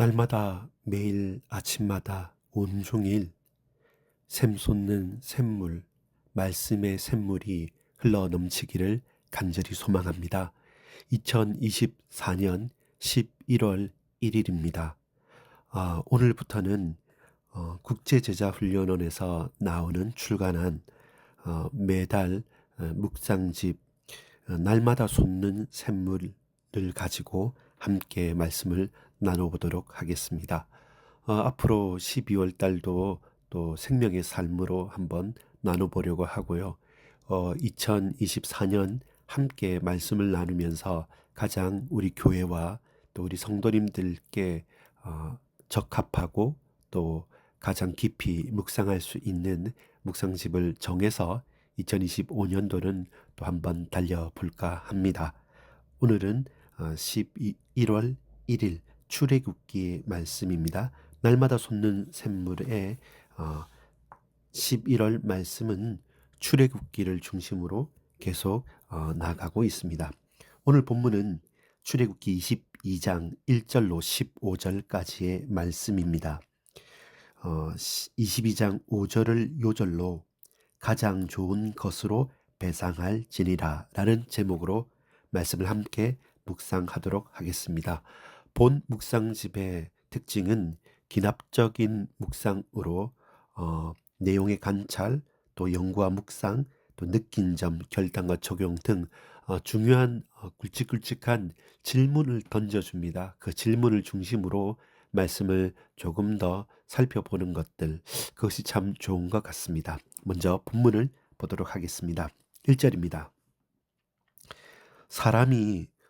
날마다 매일 아침마다 온종일 샘 솟는 샘물, 말씀의 샘물이 흘러 넘치기를 간절히 소망합니다. 2024년 11월 1일입니다. 아, 오늘부터는 어, 국제제자훈련원에서 나오는 출간한 어, 매달 어, 묵상집 어, 날마다 솟는 샘물을 가지고 함께 말씀을 나눠보도록 하겠습니다. 어, 앞으로 12월 달도 또 생명의 삶으로 한번 나눠보려고 하고요. 어, 2024년 함께 말씀을 나누면서 가장 우리 교회와 또 우리 성도님들께 어, 적합하고 또 가장 깊이 묵상할 수 있는 묵상집을 정해서 2025년도는 또 한번 달려볼까 합니다. 오늘은 11월 1일 출애굽기의 말씀입니다. 날마다 솟는 샘물의 11월 말씀은 출애굽기를 중심으로 계속 어, 나가고 있습니다. 오늘 본문은 출애굽기 22장 1절로 15절까지의 말씀입니다. 어, 22장 5절을 요절로 가장 좋은 것으로 배상할 지니라 라는 제목으로 말씀을 함께 묵상하도록 하겠습니다. 본 묵상 집의 특징은 기납적인 묵상으로 어, 내용의 관찰, 또 연구와 묵상, 또 느낀 점, 결단과 적용 등 어, 중요한 어, 굵직굵직한 질문을 던져줍니다. 그 질문을 중심으로 말씀을 조금 더 살펴보는 것들, 그것이 참 좋은 것 같습니다. 먼저 본문을 보도록 하겠습니다. 1절입니다. 사람이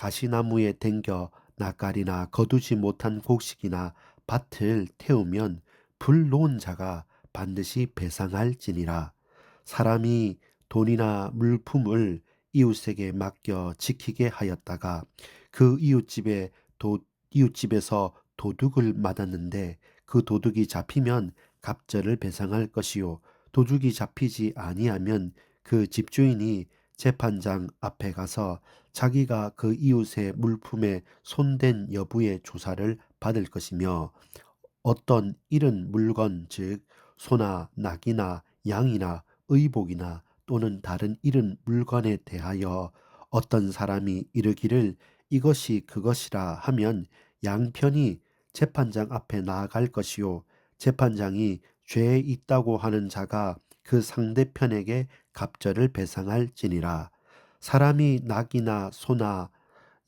가시나무에 댕겨 낯가리나 거두지 못한 곡식이나 밭을 태우면 불 놓은 자가 반드시 배상할지니라. 사람이 돈이나 물품을 이웃에게 맡겨 지키게 하였다가 그 이웃집에 도, 이웃집에서 도둑을 맞았는데 그 도둑이 잡히면 갑절을 배상할 것이요 도둑이 잡히지 아니하면 그 집주인이 재판장 앞에 가서 자기가 그 이웃의 물품에 손댄 여부의 조사를 받을 것이며 어떤 잃은 물건 즉 소나 낙이나 양이나 의복이나 또는 다른 잃은 물건에 대하여 어떤 사람이 이르기를 이것이 그것이라 하면 양편이 재판장 앞에 나아갈 것이요. 재판장이 죄에 있다고 하는 자가 그 상대편에게 갑절을 배상할지니라. 사람이 낙이나 소나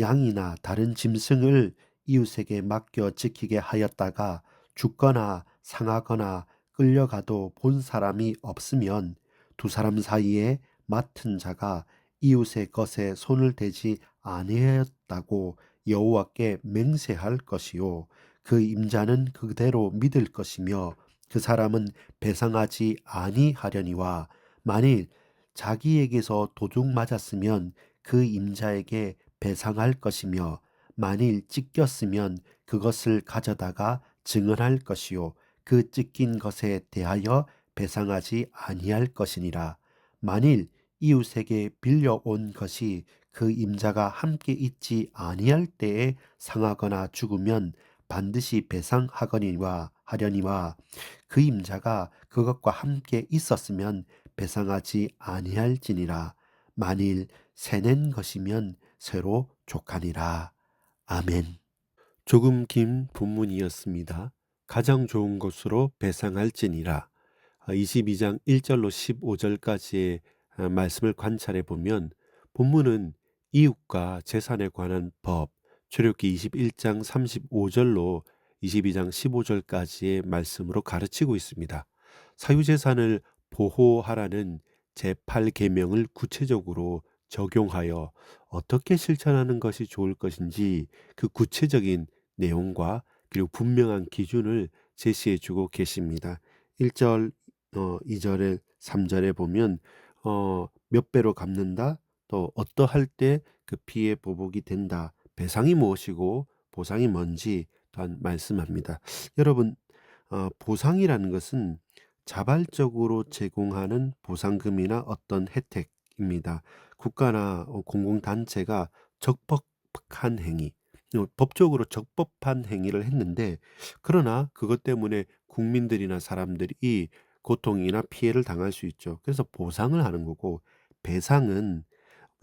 양이나 다른 짐승을 이웃에게 맡겨 지키게 하였다가 죽거나 상하거나 끌려가도 본 사람이 없으면 두 사람 사이에 맡은 자가 이웃의 것에 손을 대지 아니하였다고 여호와께 맹세할 것이요 그 임자는 그대로 믿을 것이며 그 사람은 배상하지 아니하려니와 만일 자기에게서 도둑 맞았으면 그 임자에게 배상할 것이며 만일 찢겼으면 그것을 가져다가 증언할 것이요. 그 찢긴 것에 대하여 배상하지 아니할 것이니라. 만일 이웃에게 빌려온 것이 그 임자가 함께 있지 아니할 때에 상하거나 죽으면 반드시 배상하거니와 하려니와 그 임자가 그것과 함께 있었으면 배상하지 아니할지니라 만일 새낸 것이면 새로 족하니라 아멘. 조금 긴 본문이었습니다. 가장 좋은 것으로 배상할지니라. 22장 1절로 15절까지의 아, 말씀을 관찰해 보면 본문은 이웃과 재산에 관한 법, 출애굽기 21장 35절로 22장 15절까지의 말씀으로 가르치고 있습니다. 사유재산을 보호하라는 제8계명을 구체적으로 적용하여 어떻게 실천하는 것이 좋을 것인지 그 구체적인 내용과 그리고 분명한 기준을 제시해 주고 계십니다. 1절, 어, 2절에 3절에 보면 어, 몇 배로 갚는다, 또 어떠할 때 그 피해 보복이 된다, 배상이 무엇이고 보상이 뭔지 말씀합니다. 여러분, 어, 보상이라는 것은 자발적으로 제공하는 보상금이나 어떤 혜택입니다. 국가나 어, 공공단체가 적법한 행위, 어, 법적으로 적법한 행위를 했는데, 그러나 그것 때문에 국민들이나 사람들이 고통이나 피해를 당할 수 있죠. 그래서 보상을 하는 거고, 배상은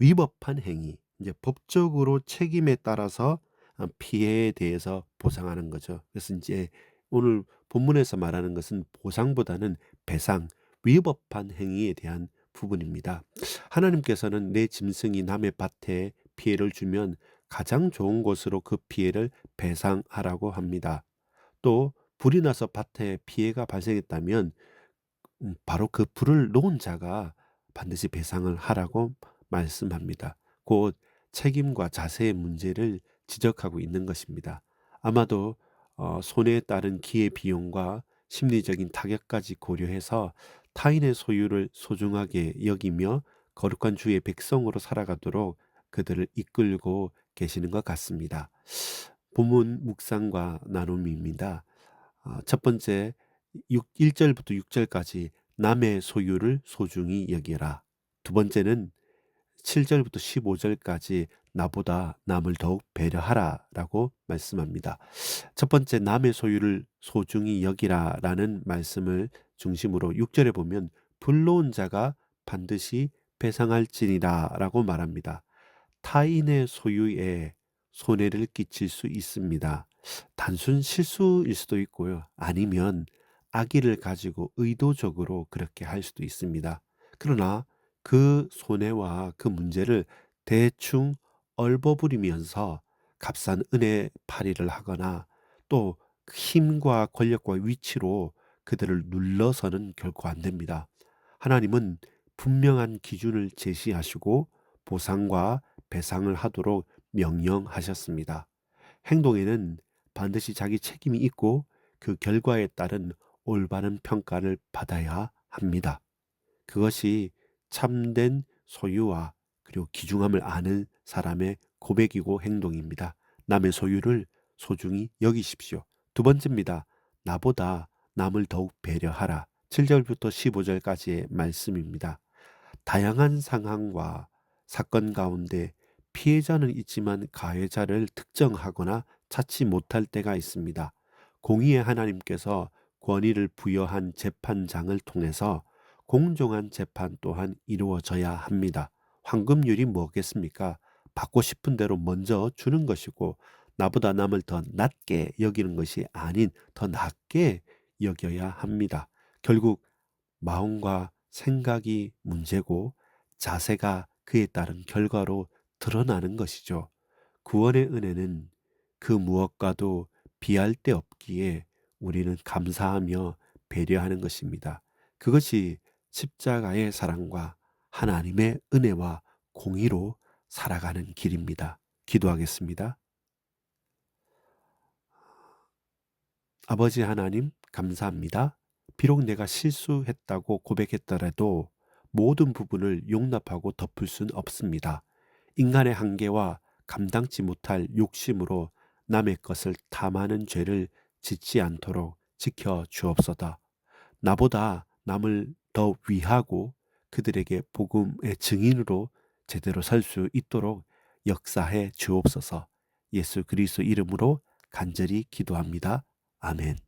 위법한 행위, 이제 법적으로 책임에 따라서 어, 피해에 대해서 보상하는 거죠. 그래서 이제 오늘 본문에서 말하는 것은 보상보다는 배상, 위법한 행위에 대한 부분입니다. 하나님께서는 내 짐승이 남의 밭에 피해를 주면 가장 좋은 곳으로 그 피해를 배상하라고 합니다. 또 불이 나서 밭에 피해가 발생했다면 음, 바로 그 불을 놓은 자가 반드시 배상을 하라고 말씀합니다. 곧 책임과 자세의 문제를 지적하고 있는 것입니다. 아마도 어, 손해에 따른 기회 비용과 심리적인 타격까지 고려해서 타인의 소유를 소중하게 여기며 거룩한 주의 백성으로 살아가도록 그들을 이끌고 계시는 것 같습니다. 본문 묵상과 나눔입니다. 어, 첫 번째 6, 1절부터 6절까지 남의 소유를 소중히 여기라. 두 번째는 7절부터 15절까지 나보다 남을 더욱 배려하라 라고 말씀합니다. 첫 번째 남의 소유를 소중히 여기라 라는 말씀을 중심으로 6절에 보면 불로운 자가 반드시 배상할지니라 라고 말합니다. 타인의 소유에 손해를 끼칠 수 있습니다. 단순 실수일 수도 있고요. 아니면 악의를 가지고 의도적으로 그렇게 할 수도 있습니다. 그러나 그 손해와 그 문제를 대충 얼버무리면서 값싼 은혜 파리를 하거나 또 힘과 권력과 위치로 그들을 눌러서는 결코 안 됩니다. 하나님은 분명한 기준을 제시하시고 보상과 배상을 하도록 명령하셨습니다. 행동에는 반드시 자기 책임이 있고 그 결과에 따른 올바른 평가를 받아야 합니다. 그것이 참된 소유와 그리고 기중함을 아는 사람의 고백이고 행동입니다. 남의 소유를 소중히 여기십시오. 두 번째입니다. 나보다 남을 더욱 배려하라. 7절부터 15절까지의 말씀입니다. 다양한 상황과 사건 가운데 피해자는 있지만 가해자를 특정하거나 찾지 못할 때가 있습니다. 공의의 하나님께서 권위를 부여한 재판장을 통해서 공정한 재판 또한 이루어져야 합니다. 황금률이 뭐겠습니까? 받고 싶은 대로 먼저 주는 것이고 나보다 남을 더 낮게 여기는 것이 아닌 더 낮게 여겨야 합니다. 결국 마음과 생각이 문제고 자세가 그에 따른 결과로 드러나는 것이죠. 구원의 은혜는 그 무엇과도 비할 데 없기에 우리는 감사하며 배려하는 것입니다. 그것이 십자가의 사랑과 하나님의 은혜와 공의로 살아가는 길입니다. 기도하겠습니다. 아버지 하나님, 감사합니다. 비록 내가 실수했다고 고백했더라도 모든 부분을 용납하고 덮을 순 없습니다. 인간의 한계와 감당치 못할 욕심으로 남의 것을 탐하는 죄를 짓지 않도록 지켜 주옵소서. 나보다 남을 더 위하고 그들에게 복음의 증인으로 제대로 살 수 있도록 역사해 주옵소서. 예수 그리스도 이름으로 간절히 기도합니다. 아멘.